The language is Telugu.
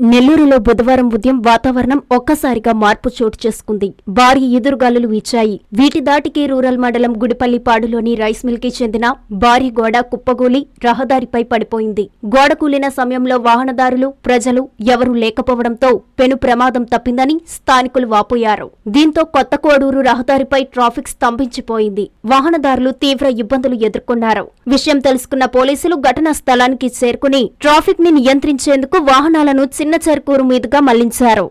నెల్లూరులో బుధవారం ఉదయం వాతావరణం ఒక్కసారిగా మార్పు చోటు చేసుకుంది. భారీ ఎదురుగాలులు వీచాయి. వీటి దాటికి రూరల్ మండలం గుడిపల్లిపాడులోని రైస్ మిల్కి చెందిన భారీ గోడ కుప్పగూలి రహదారిపై పడిపోయింది. గోడ కూలిన సమయంలో వాహనదారులు ప్రజలు ఎవరూ లేకపోవడంతో పెను ప్రమాదం తప్పిందని స్థానికులు వాపోయారు. దీంతో కొత్త కోడూరు రహదారిపై ట్రాఫిక్ స్తంభించిపోయింది. వాహనదారులు తీవ్ర ఇబ్బందులు ఎదుర్కొన్నారు. విషయం తెలుసుకున్న పోలీసులు ఘటనా స్థలానికి చేరుకుని ట్రాఫిక్ని నియంత్రించేందుకు వాహనాలను చిన్న చెరుకూరు మీదుగా మళ్ళించారు.